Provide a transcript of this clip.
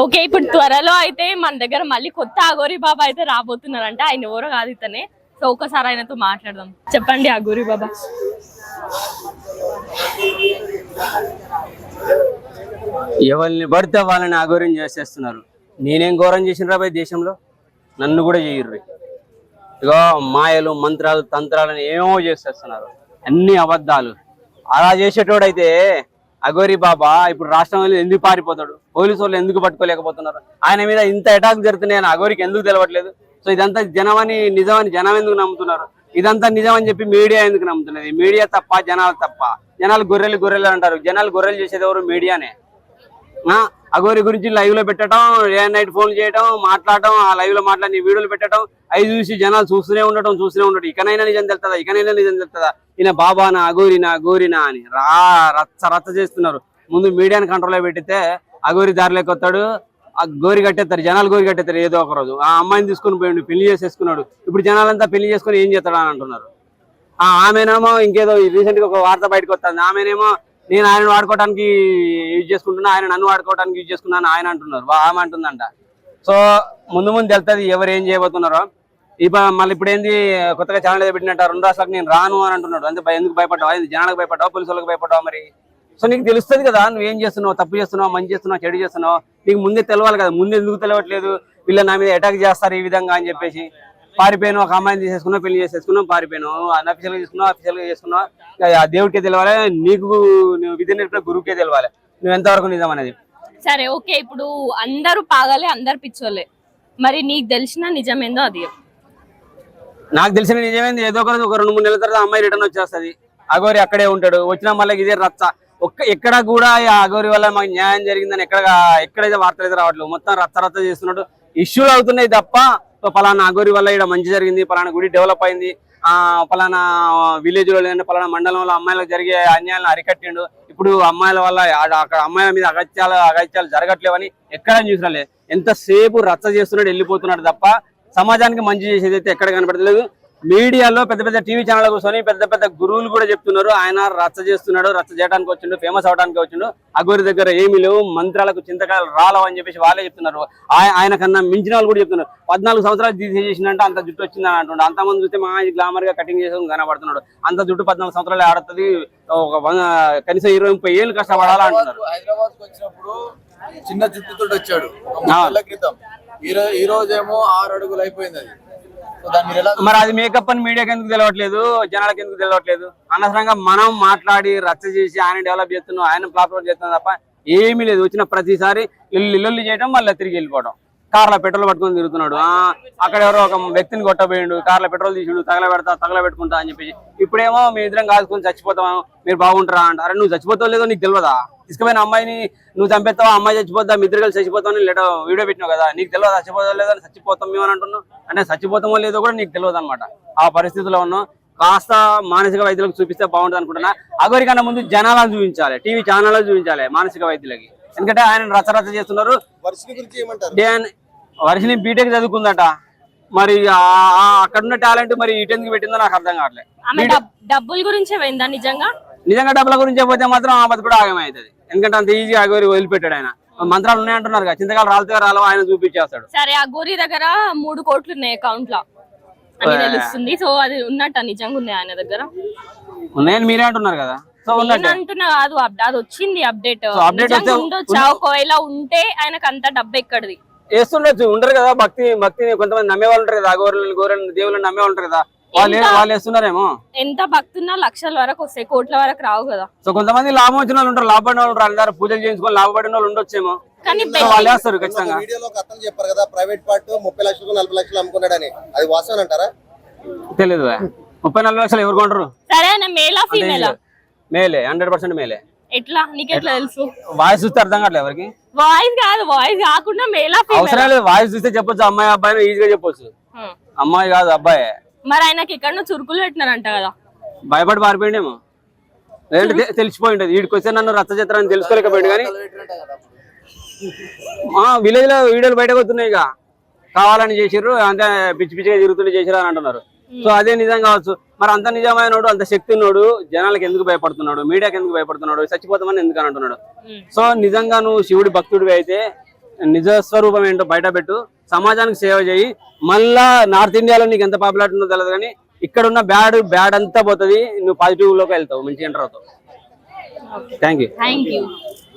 Okay ఇప్పుడు త్వరలో అయితే మన దగ్గర మళ్ళీ కొత్త అగోరి బాబా అయితే రాబోతున్నారంట. ఆయన ఎవరో కాదు ఇతనే. సో ఒకసారి ఆయనతో మాట్లాడదాం. చెప్పండి అగోరి బాబా. ఎవరిని పడితే వాళ్ళని అఘోరం చేసేస్తున్నారు. నేనేం ఘోరం చేసిన రాబోయే దేశంలో? నన్ను కూడా చేయరు ఇగో మాయలు మంత్రాలు తంత్రాలను ఏమో చేసేస్తున్నారు. అన్ని అబద్ధాలు. అలా చేసేటోడైతే అఘోరి బాబా ఇప్పుడు రాష్ట్రంలో ఎందుకు పారిపోతాడు? పోలీసు వాళ్ళు ఎందుకు పట్టుకోలేకపోతున్నారు? ఆయన మీద ఇంత అటాక్ జరుగుతున్నాయని అఘోరికి ఎందుకు తెలవట్లేదు? సో ఇదంతా జనమని నిజమని జనం ఎందుకు నమ్ముతున్నారు? ఇదంతా నిజమని చెప్పి మీడియా ఎందుకు నమ్ముతున్నది? మీడియా తప్ప జనాలు తప్ప. జనాలు గొర్రెలు గొర్రెలు అంటారు. జనాలు గొర్రెలు చేసేది ఎవరు? మీడియానే. అఘోరి గురించి లైవ్లో పెట్టడం డే అండ్ నైట్ ఫోన్ చేయడం మాట్లాడటం ఆ లైవ్లో మాట్లాడి వీడియోలు పెట్టడం అవి చూసి జనాలు చూస్తూనే ఉండటం చూస్తూనే ఉండటం. ఇకనైనా నిజం తెలుతుందా ఇకనైనా నిజం తెలుతుందా ఈయన బాబానా అఘోరినా గోరినా అని రా రచ్చ రచ్చ చేస్తున్నారు. ముందు మీడియాని కంట్రోల్లో పెట్టితే అఘోరి దారిలోకి వస్తాడు ఆ గోరి కట్టేస్తారు జనాలు గోరి కట్టేస్తారు ఏదో ఒక రోజు. ఆ అమ్మాయిని తీసుకుని పోయిండు పెళ్ళి చేసేసుకున్నాడు. ఇప్పుడు జనాలంతా పెళ్ళి చేసుకుని ఏం చేస్తాడు అని అంటున్నారు. ఆ ఆమెనేమో ఇంకేదో రీసెంట్గా ఒక వార్త బయటకు వస్తుంది. ఆమెనేమో నేను ఆయన వాడుకోవడానికి యూజ్ చేసుకుంటున్నా ఆయన నన్ను వాడుకోవడానికి యూజ్ చేసుకున్నాను ఆయన అంటున్నారు. ఆమె అంటుందంట. సో ముందు ముందు తెలుస్తుంది ఎవరు ఏం చేయబోతున్నారో. ఇప్పుడు మళ్ళీ ఇప్పుడు ఏంది కొత్తగా ఛానల్ ఏదో పెట్టినట్టు రెండు రాష్ట్రాలకు నేను రాను అని అంటున్నాడు. అంతే భయ- ఎందుకు భయపడ్డావు? ఏంది జనాలకు భయపడ్డావు? పోలీసు వాళ్ళకి భయపడ్డావు మరి? సో నీకు తెలుస్తుంది కదా నువ్వు ఏం చేస్తున్నావు? తప్పు చేస్తున్నావు? మంచి చేస్తున్నావు? చెడు చేస్తున్నావు? నీకు ముందే తెలవాలి కదా. ముందే ఎందుకు తెలవట్లేదు? వీళ్ళ నా మీద అటాక్ చేస్తారు ఈ విధంగా అని చెప్పేసి. పారిపోయాను ఒక అమ్మాయిని తీసేసుకున్నావు పెళ్ళి చేసేసుకున్నావు పారిపోయాను. అన్అఫిషియల్ తీసుకున్నావు చేసుకున్నావు చేసుకున్నావు. దేవుడికే తెలవాలి. నీకు నువ్వు విధి నేర్పిన గురువుకే తెలవాలి. నువ్వు ఎంతవరకు నిజం అనేది? సరే ఓకే ఇప్పుడు అందరూ పాగలే అందరు పిచ్చోలే మరి నీకు తెలిసిన నిజమేందో అది. నాకు తెలిసిన నిజమైంది ఏదో? ఒక రోజు ఒక రెండు మూడు నెలల తర్వాత అమ్మాయి రిటర్న్ వచ్చేస్తది. అగోరి అక్కడే ఉంటాడు. వచ్చిన మళ్ళీ ఇదే రచ్చ. ఒక్క ఎక్కడ కూడా అగోరి వల్ల మాకు న్యాయం జరిగిందని ఎక్కడ ఎక్కడైతే వార్తలు అయితే రావట్లేదు. మొత్తం రచ్చ రచ్చ చేస్తున్నాడు. ఇష్యూలు అవుతున్నాయి తప్ప సో పలానా అగోరి వల్ల ఇక్కడ మంచి జరిగింది పలానా గుడి డెవలప్ అయింది. పలానా విలేజ్లో లేదంటే పలానా మండలంలో అమ్మాయిలకు జరిగే అన్యాయాలను అరికట్టిండు. ఇప్పుడు అమ్మాయిల వల్ల ఆడ- అక్కడ అమ్మాయిల మీద అగత్యాలు అగత్యాలు జరగట్లేవని ఎక్కడ లేదు. ఎంతసేపు రచ్చ చేస్తున్నాడు వెళ్ళిపోతున్నాడు తప్ప సమాజానికి మంచి చేసేది అయితే ఎక్కడ కనపడలేదు మీడియాలో పెద్ద పెద్ద టీవీ ఛానల్ కూర్చొని పెద్ద పెద్ద గురువులు కూడా చెప్తున్నారు. ఆయన రచ్చ చేస్తున్నాడు రచ్చ చేయడానికి వచ్చిండు ఫేమస్ అవడానికి వచ్చిండు. అగోరి దగ్గర ఏమీ లేవు మంత్రాలకు చింతకాయలు రాలవు అని చెప్పేసి వాళ్ళే చెప్తున్నారు. ఆయ- ఆయన కన్నా మించిన వాళ్ళు కూడా చెప్తున్నారు. పద్నాలుగు సంవత్సరాలు తీసేసినంటే అంత జుట్టు వచ్చింది అని అంటుండే. అంత మంది చూస్తే మా గ్లామర్గా కటింగ్ చేసుకుని కనబడుతున్నాడు. అంత జుట్టు పద్నాలుగు సంవత్సరాలు ఆడుతుంది. ఒక కనీసం ఇరవై ముప్పై ఏళ్ళు కష్టపడాలా అంటున్నారు. హైదరాబాద్ వచ్చినప్పుడు చిన్న జుట్టుతో వచ్చాడు. ఈ రోజు ఆరు అడుగులు అయిపోయింది అది. మరి అది మేకప్ అని మీడియాకి ఎందుకు తెలవట్లేదు? జనాలకు ఎందుకు తెలవట్లేదు? అనవసరంగా మనం మాట్లాడి రచ్చ చేసి ఆయన డెవలప్ చేస్తున్నాం ఆయన ప్లాట్ఫామ్ చేస్తున్నాం తప్ప ఏమీ లేదు. వచ్చిన ప్రతిసారి ఇల్లు ఇల్లు చేయడం మళ్ళీ తిరిగి వెళ్ళిపోవడం కార్ల పెట్రోల్ పట్టుకొని తిరుగుతున్నాడు. అక్కడ ఎవరో ఒక వ్యక్తిని కొట్టబోయిండు. కార్లో పెట్రోల్ తీసిండు తగల పెడతా తగల పెట్టుకుంటా అని చెప్పేసి. ఇప్పుడేమో మీ ఇద్దరం కాసుకొని చచ్చిపోతాం మీరు బాగుంటారా అంటారు నువ్వు చచ్చిపోతావు లేదో నీకు తెలియదా తీసుకుపోయిన అమ్మాయిని నువ్వు చంపేస్తావు? అమ్మాయి చచ్చిపోతా మీ ఇద్దరు కలిసి చచ్చిపోతావు లేటో వీడియో పెట్టినావు కదా. నీకు తెలియదు చచ్చిపోతావు లేదో అని చచ్చిపోతాం మేము అని అంటున్నావు? అంటే చచ్చిపోతామో లేదో కూడా నీకు తెలియదు అనమాట ఆ పరిస్థితిలో ఉన్నాం. కాస్త మానసిక వైద్యులకు చూపిస్తే బాగుంటుంది అనుకుంటున్నా అగరికన్నా ముందు జనాలను చూపించాలి. టీవీ ఛానల్లో చూపించాలి మానసిక వైద్యులకి. ఎందుకంటే ఆయన రచరచ చేస్తున్నారు. వర్షిని బీటెక్ చదువుకుందట. మరి అక్కడున్న టాలెంట్ మరి ఇటెందుకు పెట్టిందో నాకు అర్థం కావట్లేదు డబ్బుల గురించే పోయిందా నిజంగా? నిజంగా డబ్బుల గురించి పోతే మాత్రం ఆ బతి కూడా ఆగమవుతుంది ఎందుకంటే అంత ఈజీగా అగోరి వదిలిపెట్టాడు ఆయన. మంత్రాలు ఉన్నాయంటున్నారు కదా చింతకాలు రాలితే రాలవో ఆయన చూపించేస్తాడు. సరే ఆ గోరి దగ్గర మూడు కోట్లు ఉన్నాయి అకౌంట్లో. అని తెలుస్తుంది. సో అది ఉన్నట్ట నిజంగా ఉంది ఆయన దగ్గర. ఉన్నాయని మీరే అంటున్నారు కదా. నేను అంటున్నా కాదు అది వచ్చింది అప్డేట్. వస్తే ఉండొచ్చా. ఒకవేళ ఉంటే ఆయనకు అంత డబ్బు ఎక్కడిది? వేస్తుండొచ్చు ఉండరు కదా భక్తి భక్తిని కొంతమంది నమ్మే వాళ్ళు ఉంటారు కదా గోరెలను గోరెలను దేవుళ్ళని నమ్మే వాళ్ళు ఉంటారు కదా. వాళ్ళు? వాళ్ళు వేస్తున్నారేమో. ఎంత భక్తున్నా లక్షల వరకు వస్తాయి కోట్ల వరకు రావు కదా. సో కొంతమంది లాభం వచ్చిన వాళ్ళు ఉంటారు లాభపడిన వాళ్ళు అందరు పూజలు చేయించుకొని లాభపడిన వాళ్ళు ఉండొచ్చేమో. కానీ వాళ్ళు వేస్తారు ఖచ్చితంగా. వీడియోలో చెప్పారు కదా ప్రైవేట్ పార్ట్ ముప్పై లక్షలకు నలభై లక్షలు అమ్ముకున్నాడని. అది వాస్తవం అంటారా? తెలియదు ముప్పై నలభై లక్షలు ఎవరు కొంటారు? సరే మేలా ఫీమేలా మేలే హండ్రెడ్ పర్సెంట్ మేలే. ఎట్లా? నీకెట్లా తెలుసు? వాయిస్ చూస్తే అర్థం కావట్లేదు ఎవరికి? వాయిస్ కాదు వాయిస్ కాకుండా మేలా అవసరం లేదు వాయిస్ చూస్తే చెప్పొచ్చు అమ్మాయి అబ్బాయి ఈజీగా చెప్పొచ్చు. అమ్మాయి కాదు అబ్బాయి. మరి ఆయనకి ఎక్కడో చురుకులు పెట్టినారంట కదా. భయపడి పారిపోయిండేమో. లేదంటే తెలిసిపోయి ఉంటుంది వీడికి వస్తే నన్ను రచ్చ చిత్రాన్ని తెలుసుకోలేకపోయింది కానీ. మా విలేజ్లో వీడియోలు బయటకు వస్తున్నాయి ఇక. కావాలని చేసిర్రు అంతే పిచ్చి పిచ్చిగా తిరుగుతుంటే చేసిర్రు అని అంటున్నారు. సో అదే నిజం కావచ్చు. మరి అంత నిజమైనోడు అంత శక్తి ఉన్నోడు జనాలకు ఎందుకు భయపడుతున్నాడు? మీడియాకి ఎందుకు భయపడుతున్నాడు? చచ్చిపోతామని ఎందుకు అని అంటున్నాడు. సో నిజంగా నువ్వు శివుడి భక్తుడివి అయితే నిజ స్వరూపం ఏంటో బయట పెట్టు. సమాజానికి సేవ చేయి. మళ్ళా నార్త్ ఇండియాలో నీకు ఎంత పాపులారిటీ ఉందో తెలియదు కానీ ఇక్కడ ఉన్న బ్యాడ్ బ్యాడ్ అంతా పోతుంది. నువ్వు పాజిటివ్లోకి వెళ్తావు మంచిగా ఎంటర్ అవుతావు. Thank you